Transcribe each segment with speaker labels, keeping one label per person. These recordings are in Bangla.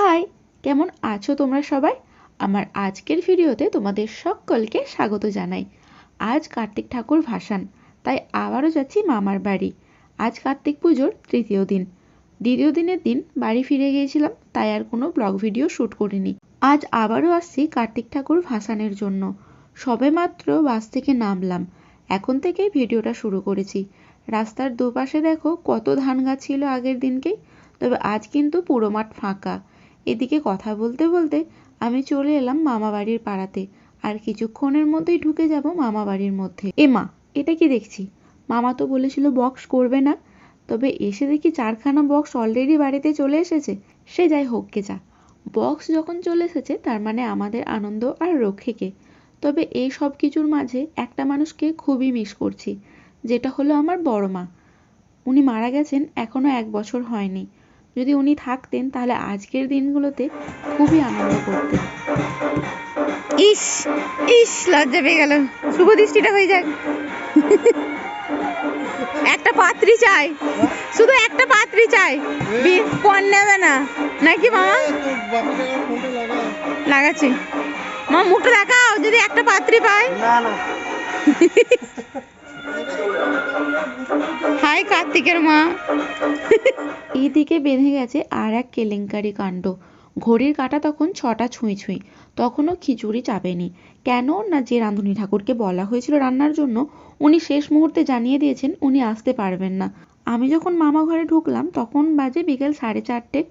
Speaker 1: হাই, কেমন আছো তোমরা সবাই? আমার আজকের ভিডিওতে তোমাদের সকলকে স্বাগত জানাই। আজ কার্তিক ঠাকুর ভাসান, তাই আবারও যাচ্ছি মামার বাড়ি। আজ কার্তিক পুজোর তৃতীয় দিন। দ্বিতীয় দিনের দিন বাড়ি ফিরে গিয়েছিলাম, তাই আর কোনো ব্লগ ভিডিও শ্যুট করিনি। আজ আবারও আসছি কার্তিক ঠাকুর ভাসানের জন্য। সবে মাত্র বাস থেকে নামলাম, এখন থেকেই ভিডিওটা শুরু করেছি। রাস্তার দুপাশে দেখো কত ধান গাছ ছিল আগের দিনকেই, তবে আজ কিন্তু পুরো মাঠ ফাঁকা। এদিকে কথা বলতে বলতে আমি চলে এলাম মামা বাড়ির পাড়াতে। আর কিছুক্ষণের মধ্যেই ঢুকে যাব মামা বাড়ির মধ্যে। এ মা, এটা কি দেখছি? মামা তো বলেছিল বক্স করবে না। তবে এসে দেখি চারখানা বক্স অলরেডি বাড়িতে চলে এসেছে। সে যাই হোক কে যা। বক্স যখন চলে এসেছে, তার মানে আমাদের আনন্দ আর রক্ষেকে। তবে এই সব কিছুর মাঝে একটা মানুষকে খুবই মিস করছি, যেটা হলো আমার বড় মা। উনি মারা গেছেন এখনও এক বছর হয়নি। যদি উনি থাকতেন তাহলে আজকের দিনগুলোতে খুবই আনন্দ করতেন।
Speaker 2: ইস ইস লজ্জা পেয়ে গেল। শুভ দৃষ্টিটা হয়ে যাক। একটা পাত্রী চাই। শুধু একটা পাত্রী চাই। পণ নেবে না। নাকি মামা? লাগাচ্ছি। মা মুখটা দেখাও যদি একটা পাত্রী পায়। হাই কার্তিকের মা।
Speaker 1: এইদিকে বেঁধে গেছে আর এক কেলেঙ্কারি কাণ্ড। ঘড়ির কাঁটা তখন ছটা ছুঁই ছুঁই। তখনও খিচুড়ি চাপেনি। কেন না যে রাঁধুনি ঠাকুরকে বলা হয়েছিল রান্নার জন্য, উনি শেষ মুহূর্তে জানিয়ে দিয়েছেন উনি আসতে পারবেন না। আমি যখন মামা ঘরে ঢুকলাম, তখন বাজে বিকেল সাড়ে চারটে।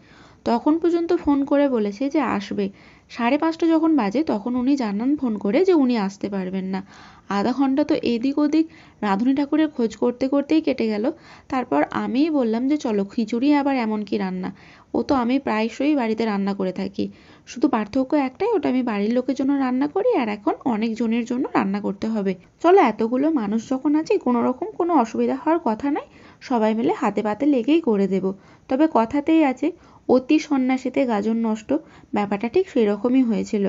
Speaker 1: তখন পর্যন্ত ফোন করে বলেছে যে আসবে। সাড়ে পাঁচটা যখন বাজে, তখন উনি জানান ফোন করে যে উনি আসতে পারবেন না। আধা ঘণ্টা তো এদিক ওদিক রাঁধুনি ঠাকুরের খোঁজ করতে করতেই কেটে গেল। তারপর আমিই বললাম যে, চলো, খিচুড়ি আবার এমন কি রান্না? ও তো আমি প্রায়শই বাড়িতে রান্না করে থাকি। শুধু পার্থক্য একটাই, ওটা আমি বাড়ির লোকের জন্য রান্না করি আর এখন অনেক জনের জন্য রান্না করতে হবে। চলো, এতগুলো মানুষ যখন আছে কোনো রকম কোনো অসুবিধা হওয়ার কথা নাই। সবাই মিলে হাতে পাতে লেগেই করে দেব। তবে কথাতেই আছে অতি সন্ন্যাসীতে গাজন নষ্ট। ব্যাপারটা ঠিক সেরকমই হয়েছিল।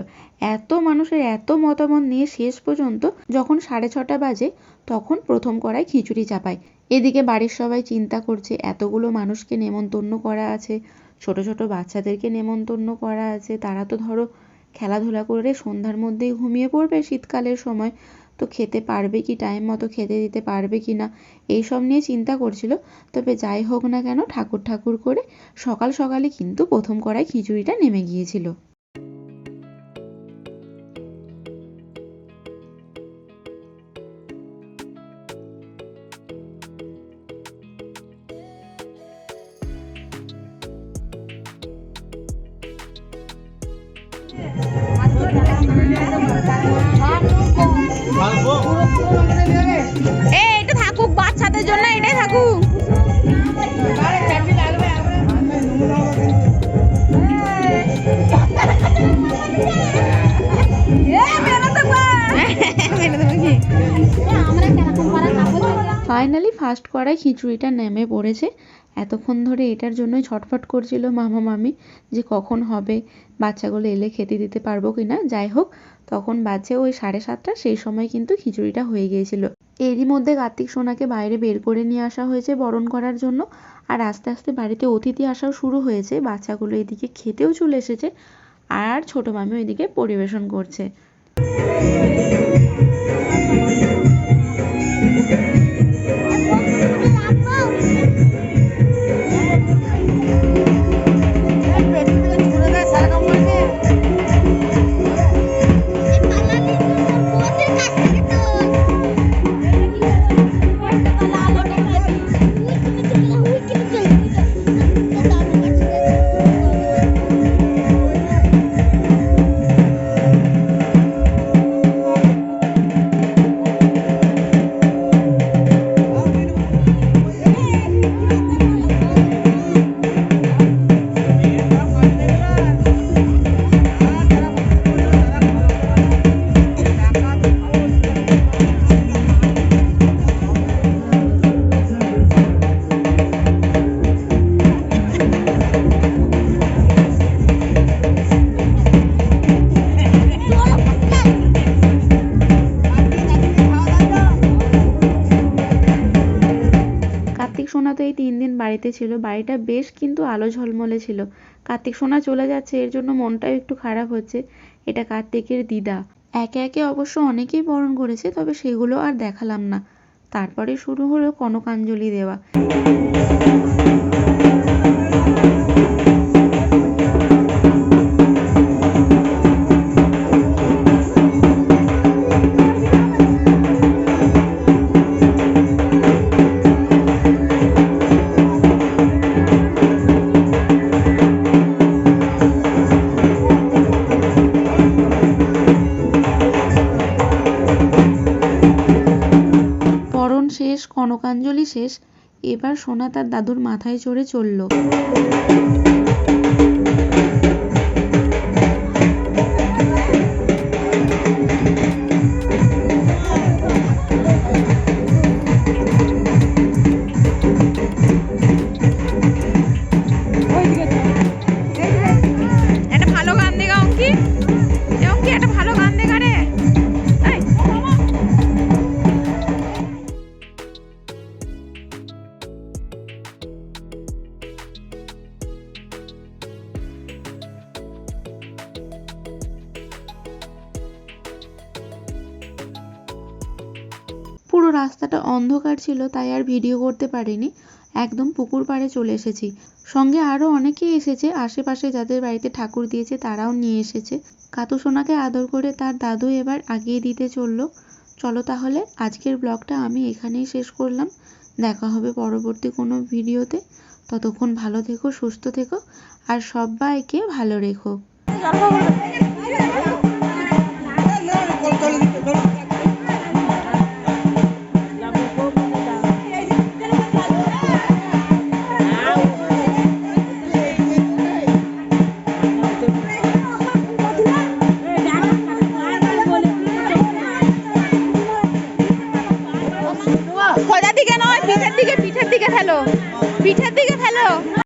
Speaker 1: এত মানুষের এত মতামত নিয়ে শেষ পর্যন্ত যখন সাড়ে ছটা বাজে, তখন প্রথম কড়াই খিচুড়ি চাপায়। এদিকে বাড়ির সবাই চিন্তা করছে, এতগুলো মানুষকে নেমন্তন্ন করা আছে, ছোট ছোট বাচ্চাদেরকে নেমন্তন্ন করা আছে। তারা তো ধরো খেলাধুলা করে সন্ধ্যার মধ্যেই ঘুমিয়ে পড়বে শীতকালের সময়। তো খেতে পারবে কি? টাইম মতো খেতে দিতে পারবে কি না? এইসব নিয়ে চিন্তা করছিল। তবে যাই হোক না কেন, ঠাকুর ঠাকুর করে সকাল সকালে কিন্তু প্রথম কড়াই খিচুড়িটা নেমে গিয়েছিল।
Speaker 2: এ এটা থাকুক বাচ্চাদের জন্য এটাই থাকুক দেবো কি?
Speaker 1: ফাইনালি ফার্স্ট কড়াই খিচুড়িটা নেমে পড়েছে এতক্ষণ ধরে এটার জন্যই ছটফট করছিল মামা মামি যে কখন হবে, বাচ্চাগুলো এলে খেতে দিতে পারব কি না যাই হোক, তখন বাজে ওই সাড়ে সাতটা, সেই সময় কিন্তু খিচুড়িটা হয়ে গিয়েছিল। এরই মধ্যে কার্তিক সোনাকে বাইরে বের করে নিয়ে আসা হয়েছে বরণ করার জন্য। আর আস্তে আস্তে বাড়িতে অতিথি আসাও শুরু হয়েছে। বাচ্চাগুলো এদিকে খেতেও চলে এসেছে, আর ছোট মামি ওইদিকে পরিবেশন করছে। বাড়িতে ছিল। বাড়িটা বেশ কিন্তু আলো ঝলমলে ছিল। কার্তিক সোনা চলে যাচ্ছে, এর জন্য মনটাও একটু খারাপ হচ্ছে। এটা কার্তিকের দিদা। একে একে অবশ্য অনেকেই বরণ করেছে, তবে সেগুলো আর দেখালাম না। তারপরে শুরু হলো কনকাঞ্জলি দেওয়া। কনকাঞ্জলি শেষ। এবার সোনা তার দাদুর মাথায় চড়ে চলল। রাস্তাটা অন্ধকার ছিল, তাই আর ভিডিও করতে পারিনি। একদম পুকুর পাড়ে চলে এসেছি। সঙ্গে আরও অনেকেই এসেছে, আশেপাশে যাদের বাড়িতে ঠাকুর দিয়েছে তারাও নিয়ে এসেছে। কাতু সোনাকে আদর করে তার দাদু এবার আগিয়ে দিতে চলল। চলো তাহলে, আজকের ব্লগটা আমি এখানেই শেষ করলাম। দেখা হবে পরবর্তী কোনো ভিডিওতে। ততক্ষণ ভালো থেকো, সুস্থ থেকো, আর সবাইকে ভালো রেখো।